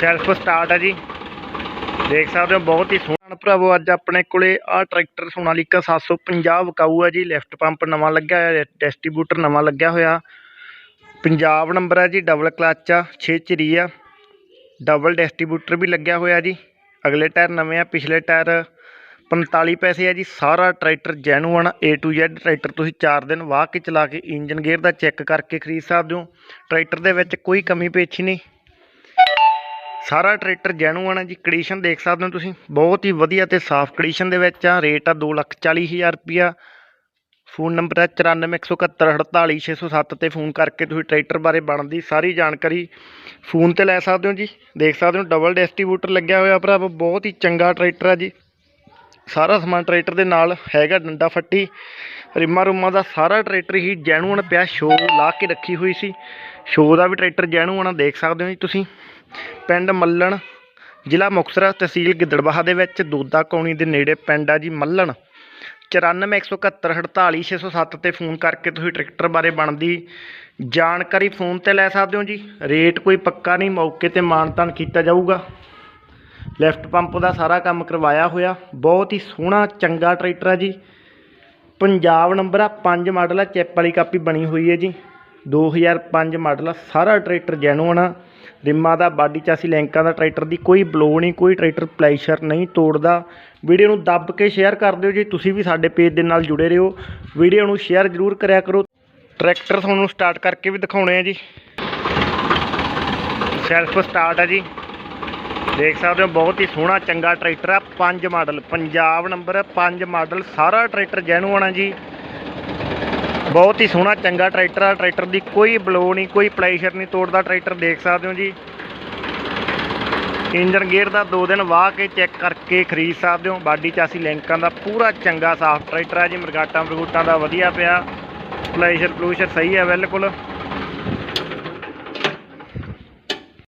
Self start ਹੈ ਜੀ। ਦੇਖ ਸਕਦੇ ਹੋ, ਬਹੁਤ ਹੀ ਸੋਹਣਾ ਭਰਾਵੋ ਅੱਜ ਆਪਣੇ ਕੋਲੇ ਆ ਟਰੈਕਟਰ ਸੋਨਾਲੀਕਾ 750 ਵਿਕਾਊ ਹੈ ਜੀ। ਲਿਫਟ ਪੰਪ ਨਵਾਂ ਲੱਗਿਆ ਹੋਇਆ, ਡਿਸਟ੍ਰੀਬਿਊਟਰ ਨਵਾਂ ਲੱਗਿਆ ਹੋਇਆ। ਪੰਜਾਬ ਨੰਬਰ ਹੈ ਜੀ, ਡਬਲ ਕਲੱਚ ਆ 6 ਚਰੀ ਆ। ਡਬਲ ਡਿਸਟ੍ਰੀਬਿਊਟਰ ਵੀ ਲੱਗਿਆ ਹੋਇਆ ਜੀ। ਅਗਲੇ ਟਾਇਰ ਨਵੇਂ ਆ, ਪਿਛਲੇ ਟਾਇਰ 45 ਪੈਸੇ ਆ ਜੀ। ਸਾਰਾ tractor genuine A to Z tractor ਤੁਸੀਂ 4 ਦਿਨ ਵਾਹ ਕੇ ਚਲਾ ਕੇ ਇੰਜਨ ਗੇਅਰ ਦਾ ਚੈੱਕ ਕਰਕੇ ਖਰੀਦ ਸਕਦੇ ਹੋ। ਟਰੈਕਟਰ ਦੇ ਵਿੱਚ ਕੋਈ ਕਮੀ ਪੇਛੀ ਨਹੀਂ। ਸਾਰਾ ਟਰੈਕਟਰ ਜੈਨੂਅਨ ਹੈ ਜੀ ਕੰਡੀਸ਼ਨ ਦੇਖ ਸਕਦੇ ਹੋ ਤੁਸੀਂ। ਬਹੁਤ ਹੀ ਵਧੀਆ ਤੇ ਸਾਫ਼ ਕੰਡੀਸ਼ਨ ਦੇ ਵਿੱਚ ਆ। ਰੇਟ ਆ 240000 ਰੁਪਿਆ ਫੋਨ ਨੰਬਰ ਹੈ 9417484607 ਤੇ ਫੋਨ ਕਰਕੇ ਤੁਸੀਂ ਟਰੈਕਟਰ ਬਾਰੇ ਬਣਦੀ ਸਾਰੀ ਜਾਣਕਾਰੀ ਫੋਨ ਤੇ ਲੈ ਸਕਦੇ ਹੋ ਜੀ। ਦੇਖ ਸਕਦੇ ਹੋ ਡਬਲ ਡਿਸਟ੍ਰੀਬਿਊਟਰ ਲੱਗਿਆ ਹੋਇਆ ਭਰਾ, ਬਹੁਤ ਹੀ ਚੰਗਾ ਟਰੈਕਟਰ ਹੈ ਜੀ। ਸਾਰਾ ਸਮਾਨ ਟਰੈਕਟਰ ਦੇ ਨਾਲ ਹੈਗਾ ਡੰਡਾ ਫੱਟੀ। ਰਿਮਾ ਰੁਮਾ ਦਾ ਸਾਰਾ ਟਰੈਕਟਰ ਹੀ ਜੈਨੂਅਨ ਪਿਆ। ਸ਼ੋ ਲਾ ਕੇ ਰੱਖੀ ਹੋਈ ਸੀ। ਸ਼ੋ ਦਾ ਵੀ ਟਰੈਕਟਰ ਜੈਨੂਅਨ ਆ, ਦੇਖ ਸਕਦੇ ਹੋ ਜੀ ਤੁਸੀਂ। ਪਿੰਡ ਮੱਲਣ, ਜ਼ਿਲ੍ਹਾ ਮੁਕਤਸਰ ਤਹਿਸੀਲ ਗਿੱਦੜਬਾਹਾ ਦੇ ਵਿੱਚ ਦੋਦਾ ਕੌਣੀ ਦੇ ਨੇੜੇ ਪਿੰਡ ਆ ਜੀ ਮੱਲਣ। 9417484607 ਤੇ ਫੋਨ ਕਰਕੇ ਤੁਸੀਂ ਟਰੈਕਟਰ ਬਾਰੇ ਬਣਦੀ ਜਾਣਕਾਰੀ ਫੋਨ ਤੇ ਲੈ ਸਕਦੇ ਹੋ ਜੀ। ਰੇਟ ਕੋਈ ਪੱਕਾ ਨਹੀਂ, ਮੌਕੇ ਤੇ ਮਾਨਤਾਨ ਕੀਤਾ ਜਾਊਗਾ। ਲੈਫਟ ਪੰਪ ਦਾ ਸਾਰਾ ਕੰਮ ਕਰਵਾਇਆ ਹੋਇਆ। ਬਹੁਤ ਹੀ ਸੋਹਣਾ, ਚੰਗਾ ਟਰੈਕਟਰ ਹੈ ਜੀ। ਪੰਜਾਬ ਨੰਬਰ ਆ 5 ਮਾਡਲ ਆ, ਚੈਪ ਵਾਲੀ ਕਾਪੀ ਬਣੀ ਹੋਈ ਹੈ ਜੀ। 2005 ਮਾਡਲ ਆ, ਸਾਰਾ ਟਰੈਕਟਰ ਜੈਨੂਅਨ ਆ। ਰਿਮਾ ਦਾ ਬਾਡੀ ਚਾਸੀ ਲੈਂਕਾਂ ਦਾ ਟਰੈਕਟਰ ਦੀ ਕੋਈ ਬਲੋ ਨਹੀਂ, ਕੋਈ ਟਰੈਕਟਰ ਪਲੈਸ਼ਰ ਨਹੀਂ ਤੋੜਦਾ। ਵੀਡੀਓ ਨੂੰ ਦੱਬ ਕੇ ਸ਼ੇਅਰ ਕਰ ਦਿਓ ਜੀ, ਤੁਸੀਂ ਵੀ ਸਾਡੇ ਪੇਜ ਦੇ ਨਾਲ ਜੁੜੇ ਰਹੋ। ਵੀਡੀਓ ਨੂੰ ਸ਼ੇਅਰ ਜ਼ਰੂਰ ਕਰਿਆ ਕਰੋ। ਟਰੈਕਟਰ ਤੁਹਾਨੂੰ ਸਟਾਰਟ ਕਰਕੇ ਵੀ ਦਿਖਾਉਣੇ ਆ ਜੀ। ਸੈਲਫ ਸਟਾਰਟ ਹੈ ਜੀ। ਦੇਖ ਸਕਦੇ ਹੋ, ਬਹੁਤ ਹੀ ਸੋਹਣਾ, ਚੰਗਾ ਟਰੈਕਟਰ ਆ। 5 ਮਾਡਲ ਪੰਜਾਬ ਨੰਬਰ 5 ਮਾਡਲ ਸਾਰਾ ਟਰੈਕਟਰ ਜੈਨੂਅਨ ਆ ਜੀ। ਬਹੁਤ ਹੀ ਸੋਹਣਾ, ਚੰਗਾ ਟਰੈਕਟਰ ਆ। ਟਰੈਕਟਰ ਦੀ ਕੋਈ ਬਲੋ ਨਹੀਂ, ਕੋਈ ਪਲੇਸ਼ਰ ਨਹੀਂ, ਤੋੜਦਾ ਟਰੈਕਟਰ ਦੇਖ ਸਕਦੇ ਹੋ ਜੀ। ਇੰਜਨ ਗੇਅਰ ਦਾ 2 ਦਿਨ ਵਾਹ ਕੇ ਚੈੱਕ ਕਰਕੇ ਖਰੀਦ ਸਕਦੇ ਹੋ। ਬਾਡੀ ਚਾਸੀ ਲਿੰਕਾਂ ਦਾ ਪੂਰਾ ਚੰਗਾ ਸਾਫ਼ ਟਰੈਕਟਰ ਆ ਜੀ। ਮਰਗਾਟਾਂ ਮਰਗੂਟਾਂ ਦਾ ਵਧੀਆ ਪਿਆ। ਪਲੇਸ਼ਰ ਪਲੂਸ਼ਰ ਸਹੀ ਹੈ ਬਿਲਕੁਲ।